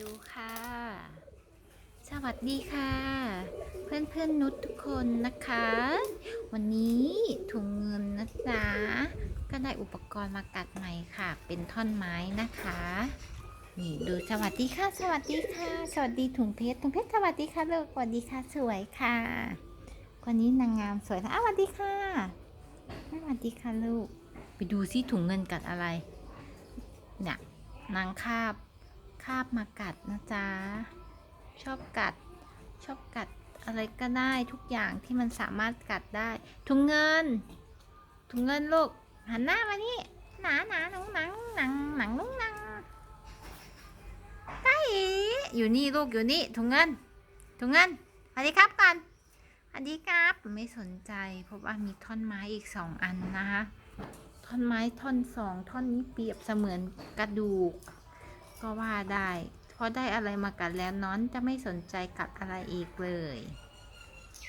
ดูค่ะ สวัสดีค่ะ เพื่อนเพื่อนนุชทุกคนนะคะ วันนี้ถุงเงินนะจ๊ะก็ได้อุปกรณ์มากัดใหม่ค่ะ เป็นท่อนไม้นะคะ นี่ดูสวัสดีค่ะ สวัสดีค่ะ สวัสดีถุงเพชรถุงเพชรสวัสดีค่ะลูกสวัสดีค่ะสวยค่ะวันนี้นางงามสวยนะอ้าวสวัสดีค่ะสวัสดีค่ะลูก ไปดูซิถุงเงินกัดอะไรเนี่ยนางคาบ คาบมากัดนะจ๊ะ ชอบกัด ชอบกัดอะไรก็ได้ทุกอย่างที่มันสามารถกัดได้ ถุงเงิน ถุงเงินลูก หันหน้ามานี่หนาหนาหนังหนังหนังหนังนุงหนังไก่อยู่นี่ลูกอยู่นี่ถุงเงิน ถุงเงินสวัสดีครับก่อนสวัสดีครับไม่สนใจเพราะว่ามีท่อนไม้อีกสองอันนะคะ ท่อนไม้ท่อนสองท่อนนี้เปรียบเสมือนกระดูก ก็ว่าได้ เพราะได้อะไรมากัดแล้วน้อนจะไม่สนใจกัดอะไรอีกเลย